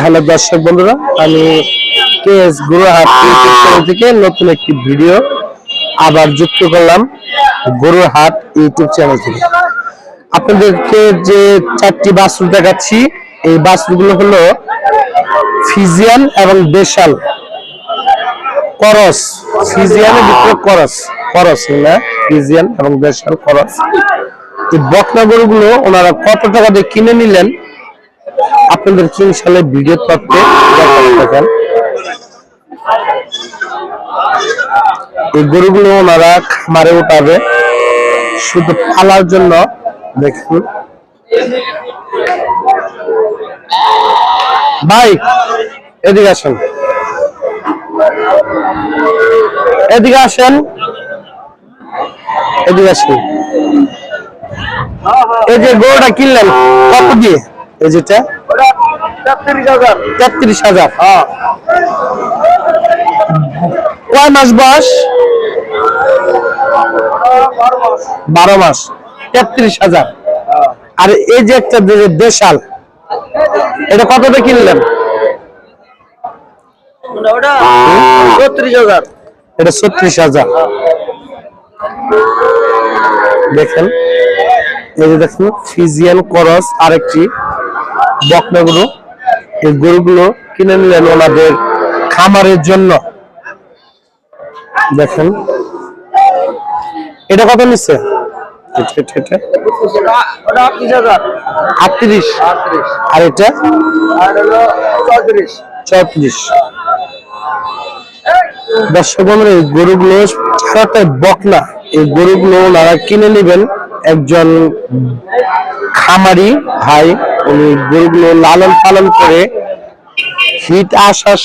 Hello দর্শক বন্ধুরা, আমি K S Guruhat YouTube channel থেকে নতুন একটি ভিডিও আবার যুক্ত করলাম গরুহাট ইউটিউব চ্যানেল থেকে। আপনাদেরকে যে চারটি বাছুর দেখাচ্ছি, এই বাছুরগুলো হলো ফিজিয়ান এবং দেশাল। করস, ফিজিয়ানের ভিতরে করস করস না, ফিজিয়ান এবং দেশাল, করস। এই বকনা গরুগুলো ওনারা কত টাকা দিয়ে কিনে নিলেন আপনাদের ইনশাল্লাহ ভিডিও দেখাতে এই গরুগুলো ওনারা খামারে উঠাবে। শুধু পালার জন্য দেখুন। ভাই, এদিকে আসেন। এদিকে আসেন। এদিকে আসেন। এই যে গরুটা কিনলেন, কত দিয়ে? এই যেটা তেত্রিশ হাজার। কয় মাস বয়স? বারো মাস। তেত্রিশ হাজার। আর এই যে একটা দেশাল এটা কত দিয়ে কিনলেন? এটা ছত্রিশ হাজার। দেখেন এই যে দেখুন ফিজিয়ান করস আরেকটি বকনা গরু এই গরুগুলো কিনে নিলেন ওনাদের খামারের জন্য। দেখেন। এটা কত নিচ্ছে? আটত্রিশ। আর এটা? গরুগুলো বকনা। এই গরুগুলো ওনারা কিনে নেবেন। একজন খামারি ভাই, উনি গরুগুলো লালন পালন করে হিট আসার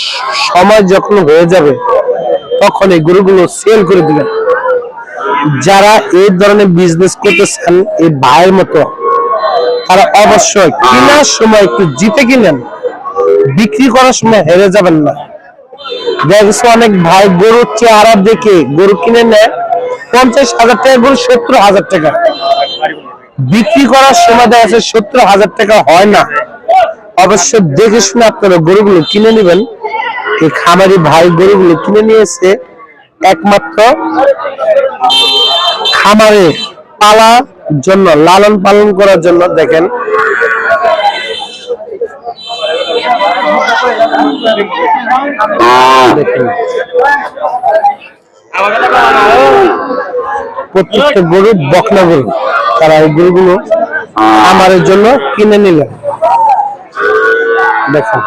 সময় যখন হয়ে যাবে, তখন এই গরুগুলো সেল করে দিবেন। যারা এই ধরনের বিজনেস করতেছেন, এই ভাইয়ের মতো, তারা অবশ্যই কেনার সময় একটু জিতে কিনেন। বিক্রি করার সময় হেরে যাবেন না। দেখছ অনেক ভাই গরুর চেহারা দেখে গরু কিনে নেয় পঞ্চাশ হাজার টাকা গরু সত্তর হাজার টাকা। বিক্রি করার সময় দেখা যাচ্ছে সত্তর হাজার টাকা হয় না। অবশ্য দেখে শুনে আপনারা গরুগুলো কিনে নেবেন। এই খামারি ভাই গরুগুলো কিনে নিয়েছে একমাত্র খামারে পালা জন্য, লালন পালন করার জন্য দেখেন। দেখেন প্রত্যেকটা গরু বকনা গরু তারা এই গরুগুলো আমারের জন্য কিনে নিলেন দেখেন।